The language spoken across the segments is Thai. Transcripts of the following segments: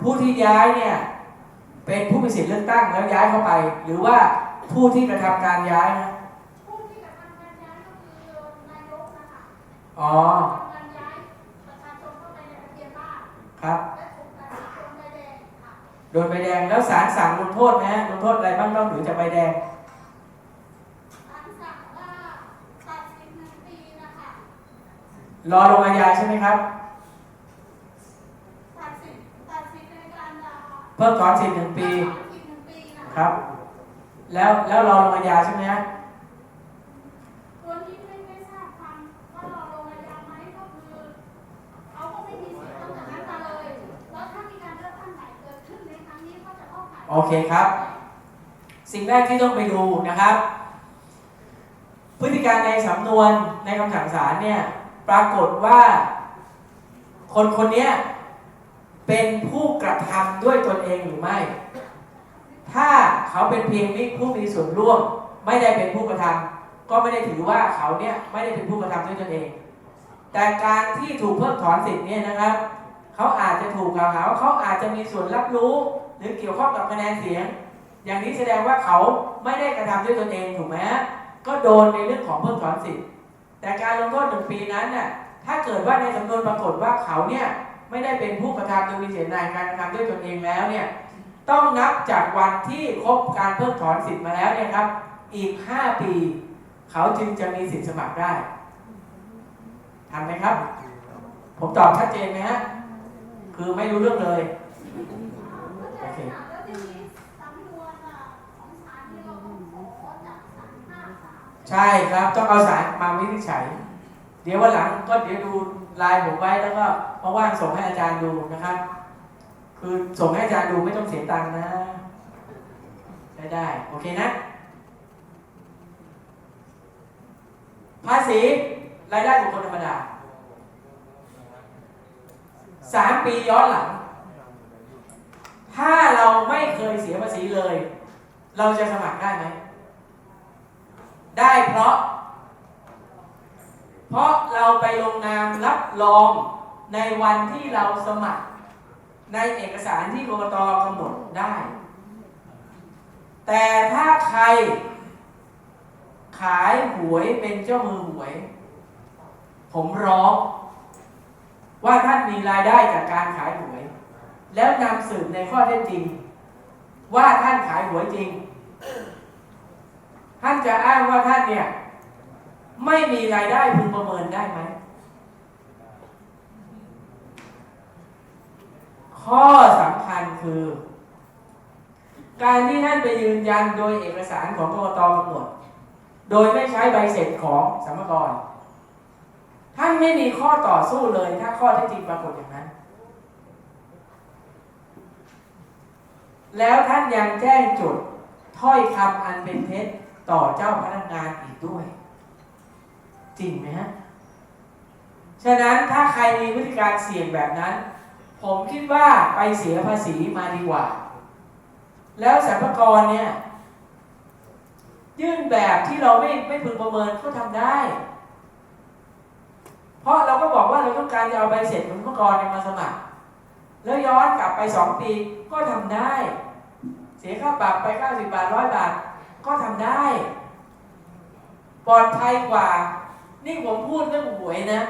ผู้ที่ย้ายเนี่ยเป็นผู้มีสิทธิ์เลือกตั้งแล้วย้ายเข้าไป หรือว่าผู้ที่กระทำการย้ายนะผู้ที่กระทำการย้ายก็คือนายกนะคะอ๋อทำการย้ายประชาชนเข้าไปในทะเบียนบ้านครับและถูกการลงใบแดงค่ะโดนใบแดงแล้วศาลสั่งลงโทษไหมฮะลงโทษอะไรบ้างนอกเหนือจากใบแดงศาลสั่งว่าตัดสินหนึ่งปีนะคะรอลงอาญาใช่ไหมครับ ตัดสินตัดสินในการลา เพิ่มถอนสิทธิ์หนึ่งปีตัดสินหนึ่งปีนะคะครับ แล้วแล้วรอลงอาญาใช่ไหมฮะตัวนี้ไม่ไม่ทราบทางว่าเราลงอาญาไหมก็คือเขาก็ไม่มีสิทธิ์ตั้งแต่นั้นมาเลยแล้วถ้ามีการเลือกตั้งใหม่เกิดขึ้นในครั้งนี้ก็จะเข้าข่ายโอเคครับ สิ่งแรกที่ต้องไปดูนะครับ พฤติการในสำนวนในคำสั่งศาลเนี่ย ปรากฏว่า คนคนเนี้ย เป็นผู้กระทำด้วยตนเองหรือไม่ ถ้าเขาเป็นเพียงมิผู้มีส่วนร่วม ไม่ได้เป็นผู้กระทำก็ไม่ได้ถือว่าเขาเนี่ยไม่ได้เป็นผู้กระทำด้วยตนเอง แต่การที่ถูกเพิกถอนสิทธิ์เนี่ยนะครับ เขาอาจจะถูกกล่าวหาว่าเขาอาจจะมีส่วนรับรู้ หรือเกี่ยวข้องกับคะแนนเสียง อย่างนี้แสดงว่าเขาไม่ได้กระทำด้วยตนเองถูกไหมฮะก็โดนในเรื่องของเพิกถอนสิทธิ์ แต่การลงโทษหนึ่งปีนั้นน่ะถ้าเกิดว่าในสำนวนปรากฏว่าเขาเนี่ย ไม่ได้เป็นผู้กระทำโดยมีเจตนาการกระทำด้วยตนเองแล้วเนี่ยต้องนับจากวันที่ครบการเพิกถอนสิทธิ์มาแล้วเนี่ยครับ อีก 5 ปี เขาจึงจะมีสิทธิสมัครได้ทันไหมครับ ผมตอบชัดเจนไหมฮะคือไม่รู้เรื่องเลยโอเคใช่ครับต้องเอาสารมาวินิจฉัย เดี๋ยววันหลังก็เดี๋ยวดู ไลน์ผมไว้แล้วก็ว่างส่งให้อาจารย์ดูนะครับ คือส่งให้อาจารย์ดูไม่ต้องเสียตังค์นะ ได้ได้ โอเคนะ ภาษีรายได้บุคคลธรรมดาสามปีย้อนหลัง ถ้าเราไม่เคยเสียภาษีเลย เราจะสมัครได้ไหม ได้เพราะ เพราะเราไปลงนามรับรองในวันที่เราสมัคร ในเอกสารที่กรกตกำหนดได้ แต่ถ้าใคร ขายหวยเป็นเจ้ามือหวย ผมร้องว่าท่านมีรายได้จากการขายหวย แล้วนำสืบในข้อเท็จจริง ว่าท่านขายหวยจริง ท่านจะอ้างว่าท่านเนี่ย ไม่มีรายได้พึงประเมินได้ไหม ข้อสำคัญคือ การที่ท่านไปยืนยันโดยเอกสารของกรกตกำหนด โดยไม่ใช้ใบเสร็จของสมกร ท่านไม่มีข้อต่อสู้เลยถ้าข้อท็จจริงปรากฏอย่างนั้น แล้วท่านยังแจ้งจุดถ้อยคำอันเป็นเท็จต่อเจ้าพนักงานอีกด้วย จริงไหมฮะ ฉะนั้นถ้าใครมีพฤติการเสี่ยงแบบนั้น ผมคิดว่าไปเสียภาษีมาดีกว่า แล้วสรรพากรเนี่ย ยื่นแบบที่เราไม่ไม่พึงประเมินก็ทำได้ เพราะเราก็บอกว่าเราต้องการจะเอาใบเสร็จของสรรพากรมาสมัคร แล้วย้อนกลับไปสองปีก็ทำได้ เสียค่าปรับไป90บาทร้อยบาทก็ทำได้ ปลอดภัยกว่า นี่ผมพูดเรื่องหวยนะ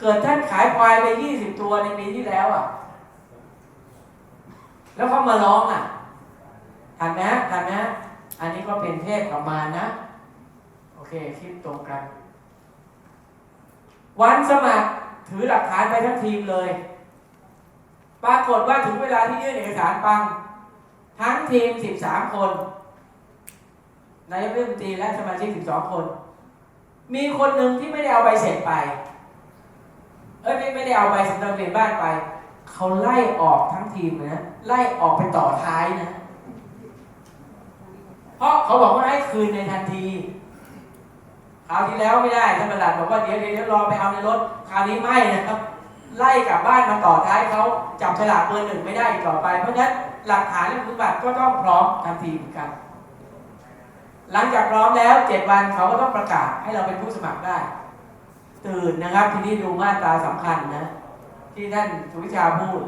เกิดท่านขายควายไป20ตัวในปีที่แล้วอะ แล้วเขามาร้องอะทันไหมฮะทันไหมฮะอันนี้ก็เป็นเทศประมาณนะ โอเคคิดตรงกัน วันสมัครถือหลักฐานไปทั้งทีมเลย ปรากฏว่าถึงเวลาที่ยื่นเอกสารปัง ทั้งทีม 13 คนนายกรัฐมนตรีและสมาชิก 12 คน มีคนหนึ่งที่ไม่ได้เอาใบเสร็จไป เอ้ยไม่ไม่ได้เอาใบสำเนาทะเบียนบ้านไป เขาไล่ออกทั้งทีมนะไล่ออกไปต่อท้ายนะ เพราะเขาบอกว่าให้คืนในทันทีคราวที่แล้วไม่ได้ท่านประหลัดบอกว่าเดี๋ยวเดี๋ยวรอไปเอาในรถคราวนี้ไม่นะครับ ไล่กลับบ้านมาต่อท้ายเขาจับฉลากเบอร์หนึ่งไม่ได้อีกต่อไป เพราะฉะนั้นหลักฐานและคุณบัติก็ต้องพร้อมทันทีเหมือนกัน หลังจากพร้อมแล้วเจ็ดวันเขาก็ต้องประกาศให้เราเป็นผู้สมัครได้ ตื่นนะครับ ทีนี้ดูมาตราสำคัญนะ ที่ท่านสุวิชาพูด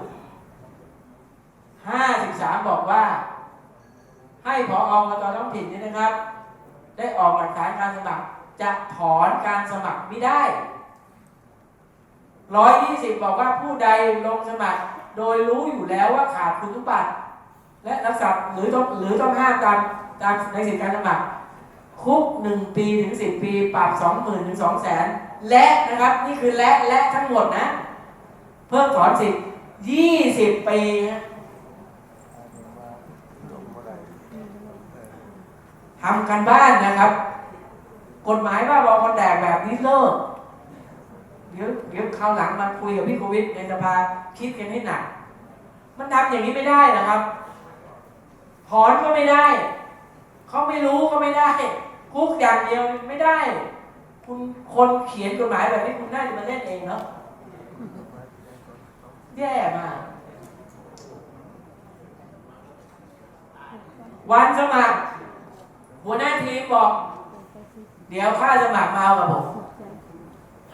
53บอกว่า ให้พออบตท้องถิ่นนี่นะครับ ได้ออกหลักฐานการสมัคร จะถอนการสมัครไม่ได้120บอกว่าผู้ใดลงสมัคร โดยรู้อยู่แล้วว่าขาดคุณสมบัติ และรักษาหรือต้องหรือต้องห้ามตาม ตามในสิทธิการสมัครคุก1ปีถึง10ปี ปรับ20,000ถึง200,000และนะครับนี่คือและและทั้งหมดนะ เพิ่มถอนสิทธิ์20ปีฮะทำกันบ้านนะครับ กฎหมายว่าบอคนแดกแบบนี้เลิกเดี๋ยวเดี๋ยวคราวหลังมาคุยกับพี่โควิดในสภาคิดกันให้หนัก มันทำอย่างนี้ไม่ได้นะครับถอนก็ไม่ได้ เขาไม่รู้ก็ไม่ได้คุกอย่างเดียวไม่ได้ คุณคนเขียนกฎหมายแบบนี้คุณน่าจะมาเล่นเองเนาะแย่มาก วันสมัคร หัวหน้าทีมบอก เดี๋ยวค่าสมัครมาเอากับผม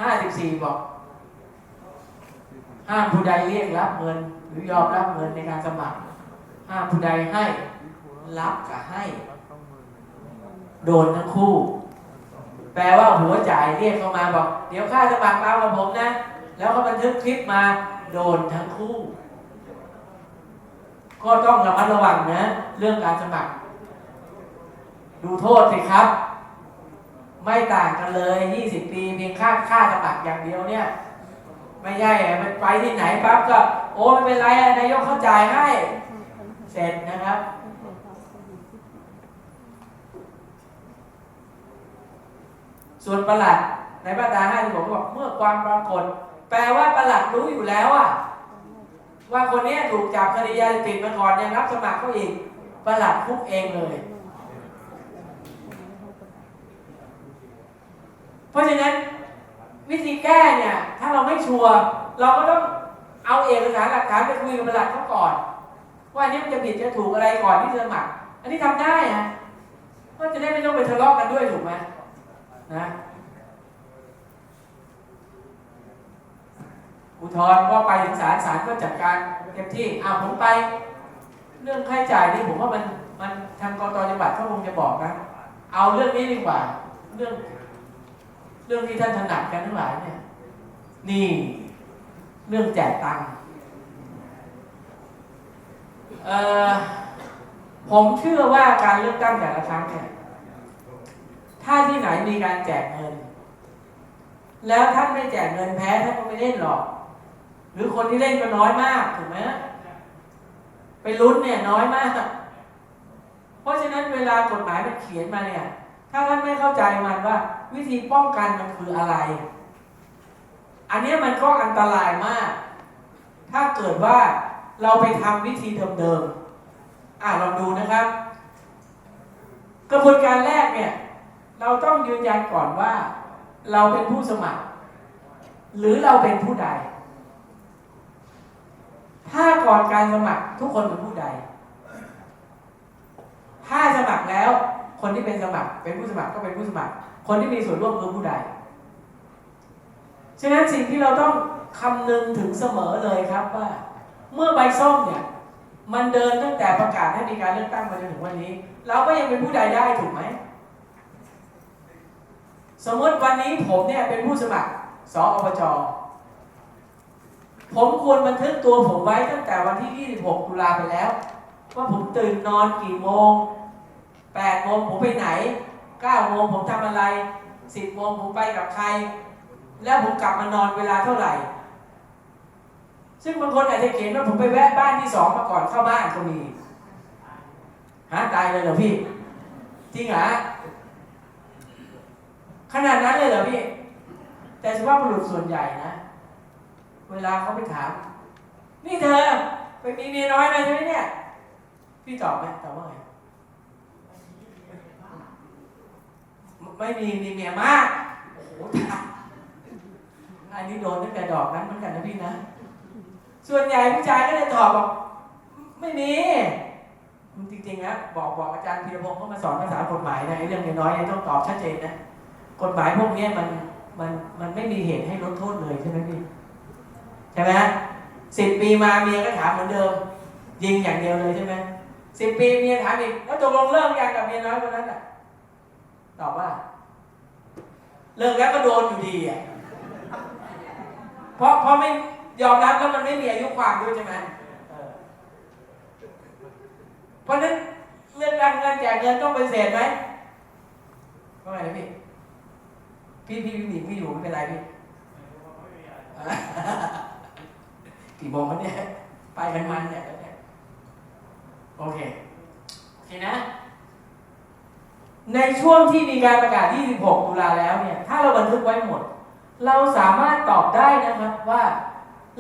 ห้าสิบสี่บอก ห้ามผู้ใดเรียกรับเงิน หรือยอมรับเงินในการสมัคร ห้ามผู้ใดให้ รับกับให้ โดนทั้งคู่ แปลว่าหัวจ่ายเรียกเข้ามาบอก เดี๋ยวค่าสมัครมาเอากับผมนะ แล้วก็บันทึกคลิปมาโดนทั้งคู่ ก็ต้องระมัดระวังนะ เรื่องการสมัคร ดูโทษสิครับ ไม่ต่างกันเลย 20 ปีเพียงค่าค่าสมัครอย่างเดียวเนี่ย ไม่ใช่มันไปที่ไหนปั๊บก็ โอ้ไม่เป็นไรนายกเข้าจ่ายให้ เสร็จนะครับ ส่วนประหลัดในมาตราห้าที่ผมบอกเมื่อความปรากฏ แปลว่าประหลัดรู้อยู่แล้วอะว่าคนนี้ถูกจับคดียาเสพติดมาก่อนยังรับสมัครเขาอีกประหลัดคุกเองเลย เพราะฉะนั้นวิธีแก้เนี่ย ถ้าเราไม่ชัวร์เราก็ต้องเอาเอกสารหลักฐานไปคุยกับประหลัดเขาก่อน ว่าอันนี้มันจะผิดจะถูกอะไรก่อนที่จะสมัคร อันนี้ทำได้ฮะก็จะได้ไม่ต้องไปทะเลาะกันด้วยถูกไหม นะอุทธรณ์ก็ไปถึงศาลศาลก็จัดการเต็มที่อ้าวผมไป เรื่องค่าใช้จ่ายนี่ผมว่ามันมันทางกตจังหวัดเขาคงจะบอกนะ เอาเรื่องนี้ดีกว่า เรื่อง เรื่องที่ท่านถนัดกันทั้งหลายเนี่ย นี่ เรื่องแจกตังค์ผมเชื่อว่าการเลือกตั้งแต่ละครั้งเนี่ย ถ้าที่ไหนมีการแจกเงิน แล้วท่านไม่แจกเงินแพ้ท่านก็ไม่เล่นหรอก หรือคนที่เล่นก็น้อยมากถูกไหมไปลุ้นเนี่ยน้อยมาก เพราะฉะนั้นเวลากฎหมายมันเขียนมาเนี่ย ถ้าท่านไม่เข้าใจมันว่า วิธีป้องกันมันคืออะไร อันนี้มันก็อันตรายมาก ถ้าเกิดว่าเราไปทำวิธีเดิมๆอ่าลองดูนะครับ กระบวนการแรกเนี่ย เราต้องยืนยันก่อนว่า เราเป็นผู้สมัคร หรือเราเป็นผู้ใด ถ้าก่อนการสมัครทุกคนเป็นผู้ใด ถ้าสมัครแล้ว คนที่เป็นสมัคร เป็นผู้สมัครก็เป็นผู้สมัคร คนที่มีส่วนร่วมคือผู้ใด ฉะนั้นสิ่งที่เราต้องคำนึงถึงเสมอเลยครับว่า เมื่อใบส้มเนี่ยมันเดินตั้งแต่ประกาศให้มีการเลือกตั้งมาจนถึงวันนี้ เราก็ยังเป็นผู้ใดได้ถูกไหม สมมติวันนี้ผมเนี่ยเป็นผู้สมัครสออบจผมควรบันทึกตัวผมไว้ตั้งแต่วันที่ 26 ตุลาไปแล้ว ว่าผมตื่นนอนกี่โมง 8 โมงผมไปไหน 9 โมงผมทำอะไร 10 โมงผมไปกับใคร แล้วผมกลับมานอนเวลาเท่าไหร่ ซึ่งบางคนอาจจะเขียนว่าผมไปแวะบ้านที่สองมาก่อนเข้าบ้านก็มีฮะตายเลยเหรอพี่ จริงเหรอ ขนาดนั้นเลยเหรอพี่ แต่สุภาพบุรุษส่วนใหญ่นะ เวลาเขาไปถาม นี่เธอไปมีเมียน้อยมาใช่ไหมเนี่ย พี่ตอบไหมตอบว่าไงไม่มีมีเมียมาก โอ้โหอันนี้โดนตั้งแต่ดอกนั้นเหมือนกันนะพี่นะ ส่วนใหญ่ผู้ชายก็เลยตอบบอกไม่มีจริงๆนะบอกบอกอาจารย์พีรพงศ์เขามาสอนภาษากฎหมายนะไอ้เรื่องน้อยๆเนี่ยต้องตอบชัดเจนนะ กฎหมายพวกนี้มันมันมันไม่มีเหตุให้ลดโทษเลยใช่ไหมพี่ใช่ไหมสิบปีมาเมียก็ถามเหมือนเดิม ยิงอย่างเดียวเลยใช่ไหมสิบปีเมียถามอีกแล้วตกลงเลิกยังกับเมียน้อยคนนั้นอะตอบว่า เลิกแล้วก็โดนอยู่ดีอะเพราะเพราะไม่ยอมรับแล้วมันไม่มีอายุความด้วยใช่ไหมเพราะฉะนั้นเรื่องการเงินแจกเงินต้องเป็นเศษไหมว่าไงนะพี่ พี่พี่พี่หนิงพี่อยู่ไม่เป็นไรพี่กี่โมงแล้วเนี่ย ไปกันมันเนี่ยแล้วเนี่ยโอเค โอเคนะ ในช่วงที่มีการประกาศ 26 ตุลาแล้วเนี่ย ถ้าเราบันทึกไว้หมด เราสามารถตอบได้นะครับว่า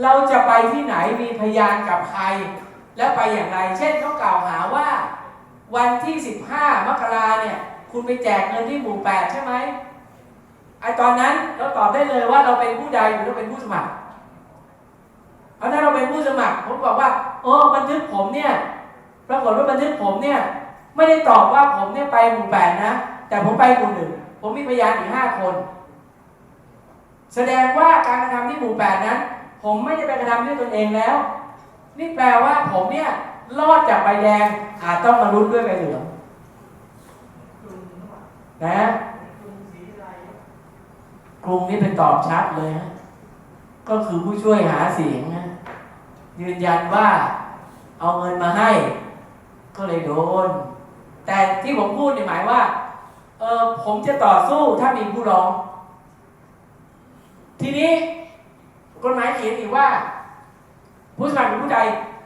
เราจะไปที่ไหนมีพยานกับใคร และไปอย่างไร เช่นเขากล่าวหาว่า วันที่ 15 มกราเนี่ย คุณไปแจกเงินที่หมู่ 8 ใช่ไหม ไอตอนนั้นเราตอบได้เลยว่าเราเป็นผู้ใดหรือเราเป็นผู้สมัครเพราะถ้าเราเป็นผู้สมัคร ผมบอกว่าโอ้บันทึกผมเนี่ยปรากฏว่าบันทึกผมเนี่ยไม่ได้ตอบว่าผมเนี่ยไปหมู่แปดนะ แต่ผมไปหมู่หนึ่งผมมีพยานอีกห้าคน แสดงว่าการกระทำที่หมู่แปดนั้น ผมไม่ได้ไปกระทำด้วยตนเองแล้ว นี่แปลว่าผมเนี่ยรอดจากใบแดงอาจต้องมาลุ้นด้วยใบเหลืองนะ กรุงนี้เป็นตอบชัดเลยฮะก็คือผู้ช่วยหาเสียงนะยืนยันว่าเอาเงินมาให้ ก็เลยโดน แต่ที่ผมพูดในยหมายว่าเออผมจะต่อสู้ถ้ามีผู้ร้อง ทีนี้กฎหมายเขียนอีกว่า ผู้สมัครผู้ใด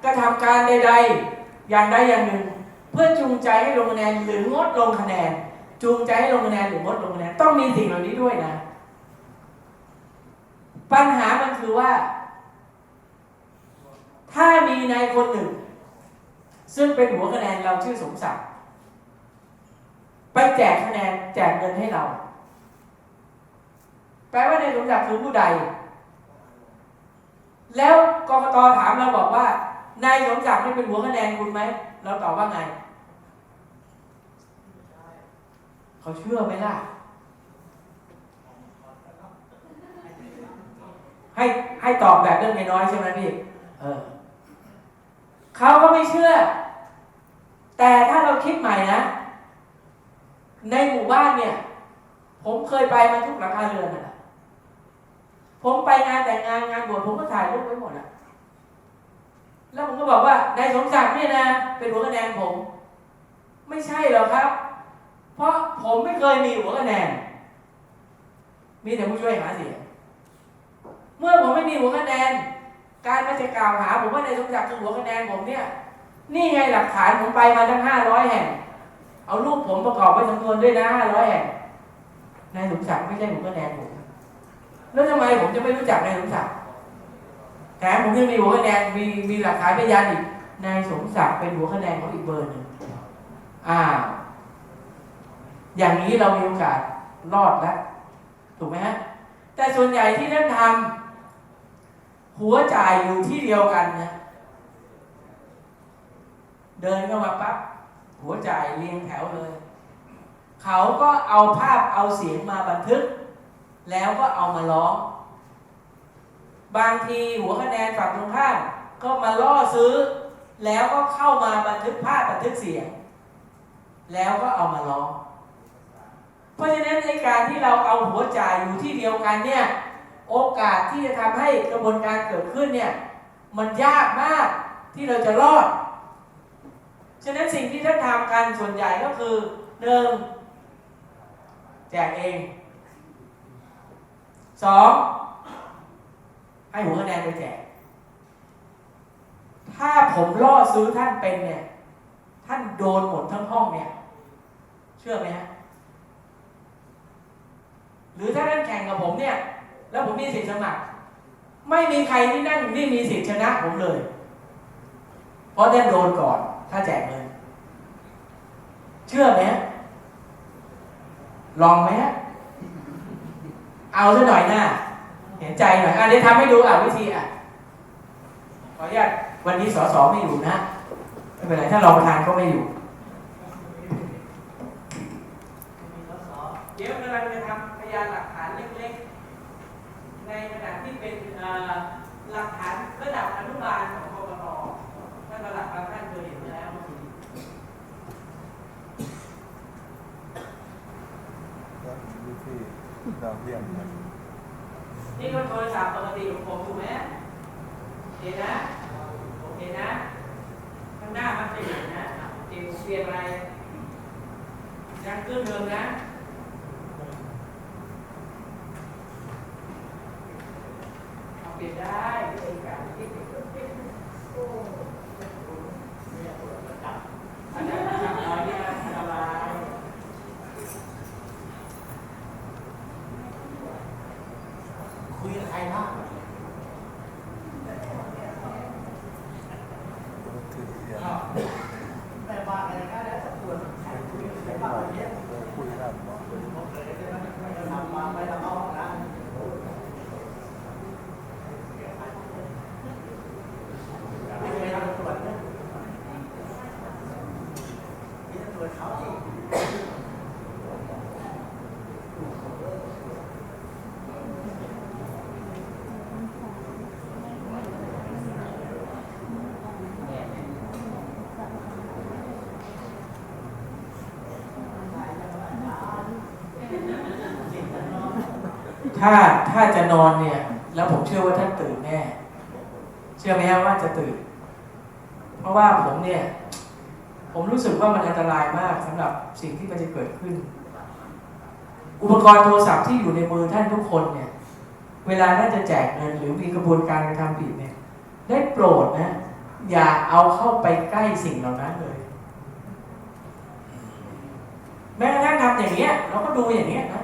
กระทำการใด ๆ อย่างใดอย่างหนึ่ง เพื่อจูงใจให้ลงคะแนนหรืองดลงคะแนน จูงใจให้ลงคะแนนหรืองดลงคะแนนต้องมีสิ่งเหล่านี้ด้วยนะ ปัญหามันคือว่า ถ้ามีนายคนหนึ่ง ซึ่งเป็นหัวคะแนนเราชื่อสมศักดิ์ไปแจกคะแนนแจกเงินให้เรา แปลว่านายสมศักดิ์คือผู้ใด แล้วกรกตถามเราบอกว่านายสมศักดิ์นี่เป็นหัวคะแนนคุณไหมเราตอบว่าไง เขาเชื่อไหมล่ะ ให้ให้ตอบแบบเรื่องน้อยใช่ไหมพี่ เออเขาก็ไม่เชื่อ แต่ถ้าเราคิดใหม่นะ ในหมู่บ้านเนี่ย ผมเคยไปมาทุกหลังคาเรือนนะผมไปงานแต่งงานงานบวชผมก็ถ่ายรูปไว้หมดอะแล้วผมก็บอกว่านายสมศักดิ์เนี่ยนะ เป็นหัวคะแนนผม ไม่ใช่หรอกครับ เพราะผมไม่เคยมีหัวคะแนน มีแต่ผู้ช่วยหาเสียง มื่อผมไม่มีหัวคะแนน การมาจะกล่าวหา ผมว่านสมศักดิ์คือหัวคะแนนผมเนี่ย นี่ไงหลักฐานผมไปมาทั้งห้าร้อยแห่ง เอารูปผมประกอบไว้สำนวนด้วยนะห้าร้อยแห่ง นายสมศักดิ์ไม่ใช่หัวคะแนนผม แล้วทำไมผมจะไม่รู้จักนายสมศักดิ์แถมผมยังมีหัวคะแนน มีมีหลักฐานพยานอีก นายสมศักดิ์เป็นหัวคะแนนของอีกเบอร์หนึ่งอ่า อย่างนี้เรามีโอกาสรอดแล้วถูกไหมฮะแต่ส่วนใหญ่ที่ท่านทำ หัวจ่ายอยู่ที่เดียวกันนะเดินเข้ามาปั๊บหัวจ่ายเรียงแถวเลย เขาก็เอาภาพเอาเสียงมาบันทึก แล้วก็เอามาร้อง บางทีหัวคะแนนฝั่งตรงข้ามก็มาล่อซื้อ แล้วก็เข้ามาบันทึกภาพบันทึกเสียง แล้วก็เอามาร้อง เพราะฉะนั้นในการที่เราเอาหัวจ่ายอยู่ที่เดียวกันเนี่ย โอกาสที่จะทำให้กระบวนการเกิดขึ้นเนี่ยมันยากมากที่เราจะรอด ฉะนั้นสิ่งที่ท่านทำกันส่วนใหญ่ก็คือหนึ่งแจกเองสองให้หัวคะแนนไปแจก ถ้าผมล่อซื้อท่านเป็นเนี่ย ท่านโดนหมดทั้งห้องเนี่ย เชื่อไหมฮะหรือถ้าท่านแข่งกับผมเนี่ย แล้วผมมีสิทธิ์สมัคร ไม่มีใครที่นั่งอยู่นี่มีสิทธิ์ชนะผมเลย เพราะท่านโดนก่อน ถ้าแจกเงินเชื่อไหมลองไหมเอาซะหน่อยหน้าเห็นใจหน่อยอะเดี๋ยวทำให้ดูอะวิธีอะขออนุญาตวันนี้สสไม่อยู่นะไม่เป็นไรถ้ารองประธานก็ไม่อยู่เดี๋ยวกำลังจะทำพยานหลักฐานเล็กๆ ในขณะที่เป็นหลักฐานระดับอนุบาลของกรกตท่านระลับบางท่านเคยเห็นแล้วที่ดาวเทียมนี่ก็โทรศัพท์ปกติของผมถูกไหมเห็นนะโอเคนะ ข้างหน้ามันเป็นอย่างนะเตียมเปลี่ยนอะไรยังขึ้นเงินนะ เอาเปลี่ยได้ไม่เป็นการที่โอ้อันนั้นนะครับน้อยเนี่ยอันตรายคุยกับใครบ้าง ถือเทียน แต่ว่าอะไรก็แล้วแต่ส่วนใครคุยกับใคร ไม่ บ้าง ไหว วันเนี้ย คุยกันเนาะ ทำมาไม่ละเอานะไม่เคยทำตรวจเนี่ยมีแต่ตรวจเขาที่ ถ้าถ้าจะนอนเนี่ย แล้วผมเชื่อว่าท่านตื่นแน่ เชื่อไหมว่าจะตื่น เพราะว่าผมเนี่ย ผมรู้สึกว่ามันอันตรายมากสำหรับสิ่งที่มันจะเกิดขึ้น อุปกรณ์โทรศัพท์ที่อยู่ในมือท่านทุกคนเนี่ย เวลาท่านจะแจกเงินหรือมีกระบวนการกรทำผิดเนี่ย ได้โปรดนะ อย่าเอาเข้าไปใกล้สิ่งเหล่านั้นเลยแม้กระทั่งทำอย่างเงี้ยเราก็ดูอย่างเงี้ยนะ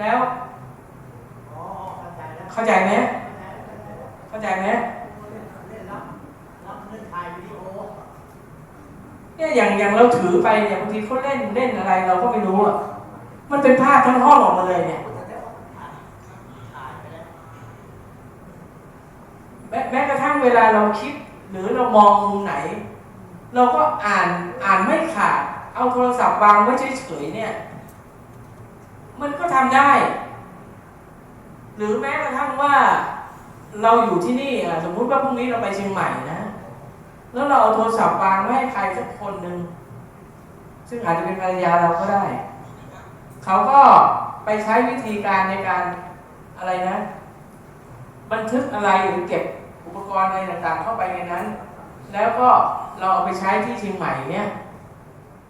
แล้วอ๋อเข้าใจแล้วเข้าใจไหมเข้าใจแล้วเข้าใจแล้วเข้าใจไหมเล่นรับรับเล่นถ่ายวิดีโอเนี่ยอย่างอย่างเราถือไปเนี่ยบางทีเขาเล่นเล่นอะไร เราก็ไม่รู้อะมันเป็นภาพทั้งห้องออกมาเลยเนี่ยถ่ายไปแล้วแม้แม้กระทั่งเวลาเราคิด หรือเรามองมุมไหน เราก็อ่านอ่านไม่ขาด เอาโทรศัพท์วางไว้เฉยๆเนี่ย มันก็ทำได้ หรือแม้กระทั่งว่าเราอยู่ที่นี่สมมุติว่าพรุ่งนี้เราไปเชียงใหม่นะ แล้วเราเอาโทรศัพท์วางไว้ให้ใครสักคนหนึ่งซึ่งอาจจะเป็นภรรยาเราก็ได้ เขาก็ไปใช้วิธีการในการอะไรนะ บันทึกอะไรหรือเก็บอุปกรณ์อะไรต่างๆ เข้าไปในนั้น แล้วก็เราเอาไปใช้ที่เชียงใหม่เนี่ย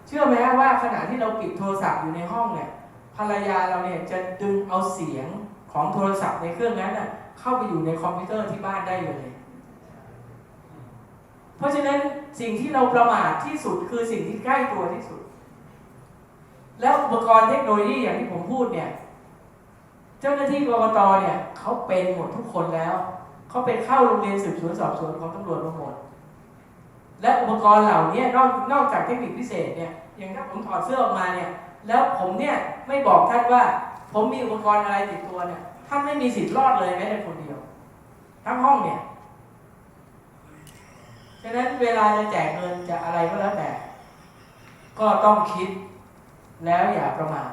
เชื่อไหมว่าขณะที่เราปิดโทรศัพท์อยู่ในห้องเนี่ย ภรรยาเราเนี่ยจะดึงเอาเสียงของโทรศัพท์ในเครื่องนั้นน่ะเข้าไปอยู่ในคอมพิวเตอร์ที่บ้านได้เลย เพราะฉะนั้นสิ่งที่เราประมาทที่สุดคือสิ่งที่ใกล้ตัวที่สุด แล้วอุปกรณ์เทคโนโลยีอย่างที่ผมพูดเนี่ย เจ้าหน้าที่กรกตเนี่ยเขาเป็นหมดทุกคนแล้ว เขาไปเข้าโรงเรียนสืบสวนสอบสวนของตำรวจมาหมด และอุปกรณ์เหล่านี้นอกนอกจากเทคนิคพิเศษเนี่ยอย่างถ้าผมถอดเสื้อออกมาเนี่ย แล้วผมเนี่ยไม่บอกท่านว่า ผมมีอุปกรณ์อะไรติดตัวเนี่ยท่านไม่มีสิทธิ์รอดเลยแม้แต่คนเดียว ทั้งห้องเนี่ยฉะนั้นเวลาจะแจกเงินจะอะไรก็แล้วแต่ ก็ต้องคิดแล้วอย่าประมาท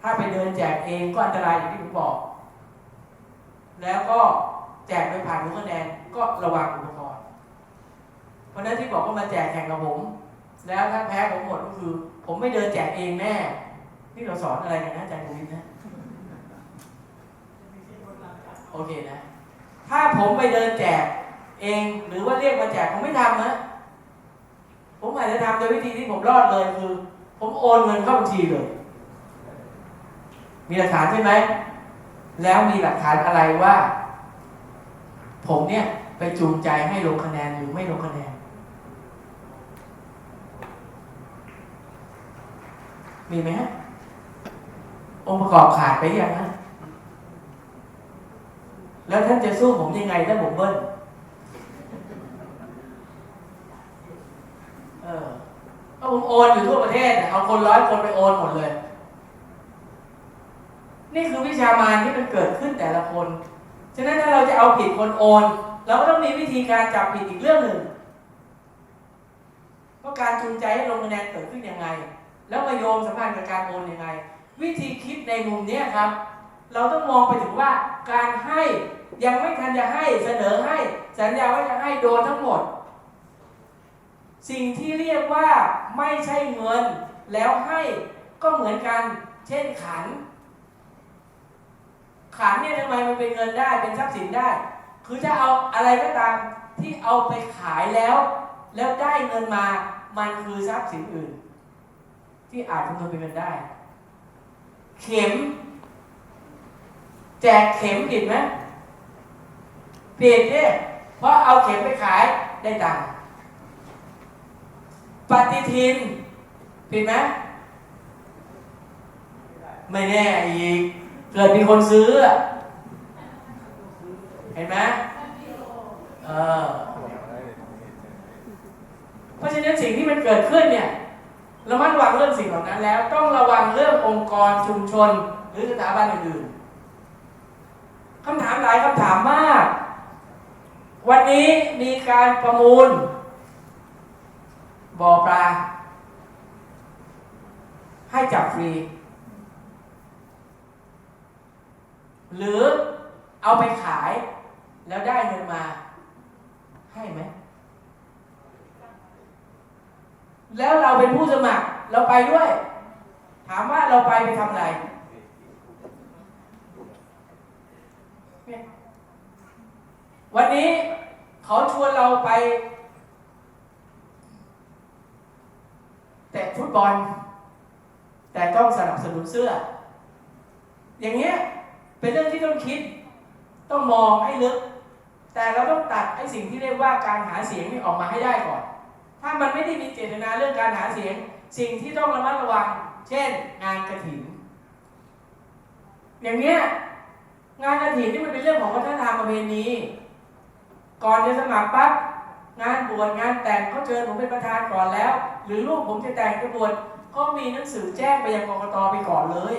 ถ้าไปเดินแจกเองก็อันตรายอย่างที่ผมบอก แล้วก็แจกโดยผ่านหัวคะแนนก็ระวังอุปกรณ์เพราะฉะนั้นที่บอกว่ามาแจกแข่งกับผม แล้วถ้าแพ้ผมหมดก็คือ ผมไม่เดินแจกเองแน่นี่เราสอนอะไรกันนะอาจารย์กวินนะ โอเคนะ ถ้าผมไปเดินแจกเองหรือว่าเรียกมาแจกผมไม่ทำนะผมอาจจะทำโดยวิธีที่ผมรอดเลยคือ ผมโอนเงินเข้าบัญชีเลย มีหลักฐานใช่ไหม แล้วมีหลักฐานอะไรว่า ผมเนี่ยไปจูงใจให้ลงคะแนนหรือไม่ลงคะแนน มีไหมฮะองค์ประกอบขาดไปยังฮะแล้วท่านจะสู้ผมยังไงถ้าผมเบิ้ลเออก็ผมโอนอยู่ทั่วประเทศเอาคนร้อยคนไปโอนหมดเลย นี่คือวิชามารที่มันเกิดขึ้นแต่ละคน ฉะนั้นถ้าเราจะเอาผิดคนโอน เราก็ต้องมีวิธีการจับผิดอีกเรื่องหนึ่งว่าการจูงใจให้ลงคะแนนเกิดขึ้นยังไง แล้วมาโยงสัมพันธ์กับการโอนยังไง วิธีคิดในมุมนี้ครับ เราต้องมองไปถึงว่าการให้ยังไม่ทันจะให้เสนอให้สัญญาว่าจะให้โดนทั้งหมด สิ่งที่เรียกว่าไม่ใช่เงิน แล้วให้ก็เหมือนกัน เช่นขัน ขันเนี่ยทำไมมันเป็นเงินได้เป็นทรัพย์สินได้ คือถ้าเอาอะไรก็ตามที่เอาไปขายแล้ว แล้วได้เงินมามันคือทรัพย์สินอื่น ที่อาจคำนวณเป็นเงินได้ เข็ม แจกเข็มผิดไหมผิดเนี่ยเพราะเอาเข็มไปขายได้ตังค์ปฏิทินผิดไหมไม่แน่อีก เกิดมีคนซื้อ เห็นไหมเออเพราะฉะนั้นสิ่งที่มันเกิดขึ้นเนี่ย ระมัดระวังเรื่องสิ่งเหล่านั้นแล้ว ต้องระวังเรื่ององค์กรชุมชน หรือสถาบันอื่นๆคำถามหลายคำถามมาก วันนี้มีการประมูลบ่อปลา ให้จับฟรี หรือเอาไปขายแล้วได้เงินมา ให้ไหม แล้วเราเป็นผู้สมัคร เราไปด้วย ถามว่าเราไปไปทำอะไรวันนี้เขาชวนเราไป แต่ฟุตบอล แต่ต้องสนับสนุนเสื้อ อย่างเงี้ยเป็นเรื่องที่ต้องคิด ต้องมองให้ลึก แต่เราต้องตัดไอ้สิ่งที่เรียกว่าการหาเสียงนี่ออกมาให้ได้ก่อน ถ้ามันไม่ได้มีเจตนาเรื่องการหาเสียง สิ่งที่ต้องระมัดระวัง เช่น งานกระถิน อย่างเงี้ยงานกระถินนี่มันเป็นเรื่องของวัฒนธรรมประเพณีก่อนจะสมัครปั๊บงานบวชงานแต่งเขาเชิญผมเป็นประธานก่อนแล้ว หรือลูกผมจะแต่งจะบวชก็มีหนังสือแจ้งไปยังกกตไปก่อนเลย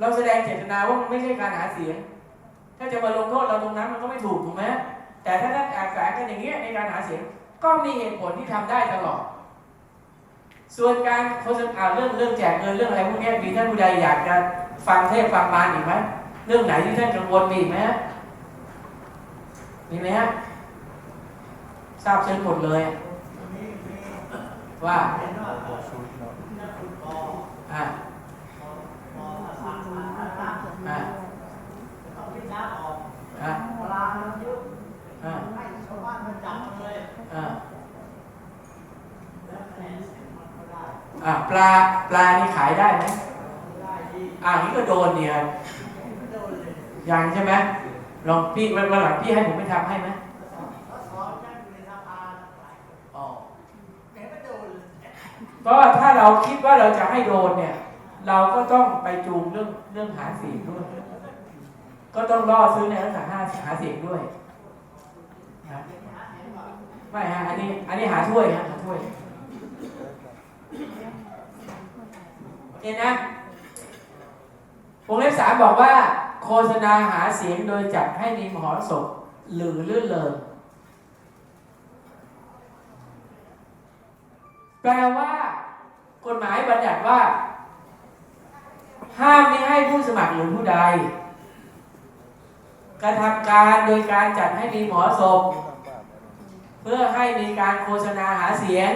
เราแสดงเจตนาว่ามันไม่ใช่การหาเสียง ถ้าจะมาลงโทษเราตรงนั้นมันก็ไม่ถูกถูกไหมแต่ถ้าท่านแอบแฝงกันอย่างเงี้ยในการหาเสียง ก็มีเหตุผลที่ทำได้ตลอด ส่วนการโฆษณาเรื่องเรื่องแจกเงินเรื่องอะไรพวกเนี้ยมีท่านผู้ใดอยากจะฟังเทศฟังมารอีกไหมเรื่องไหนที่ท่านกังวลมีอีกไหมฮะมีไหมฮะทราบเชิญหมดเลยมีมีว่าเห็นว่าชุดเนาะนักฟุตบอลอ่า มอมอสามสามสามสาม อ่า ต้องพิจารณาออก อ่า ปลามันเยอะ อ่า ให้ชาวบ้านมันจับมันเลย อ่า แล้วคะแนนเสียงมันก็ได้ อ่าปลาปลานี่ขายได้ไหมได้ดีอ่านี่ก็โดนเนี่ยไม่โดนเลยยังใช่ไหมลองพี่วันวันหลังพี่ให้ผมไปทำให้ไหมเขาสอนนั่งอยู่ในสภาหลายคนอ๋อแกไม่โดนเลยก็ถ้าเราคิดว่าเราจะให้โดนเนี่ย เราก็ต้องไปจูงเรื่องเรื่องหาเสียงด้วย ก็ต้องล่อซื้อในลักษณะหาหาเสียงด้วยนะไม่ฮะอันนี้ อันนี้หาช่วยฮะหาช่วย โอเคนะวงเล็บสามบอกว่า โฆษณาหาเสียงโดยจัดให้มีมหรสพหรือลื่นเริงแปลว่ากฎหมายบัญญัติว่า ห้ามไม่ให้ผู้สมัครหรือผู้ใด กระทำการโดยการจัดให้มีหมอศพเพื่อให้มีการโฆษณาหาเสียง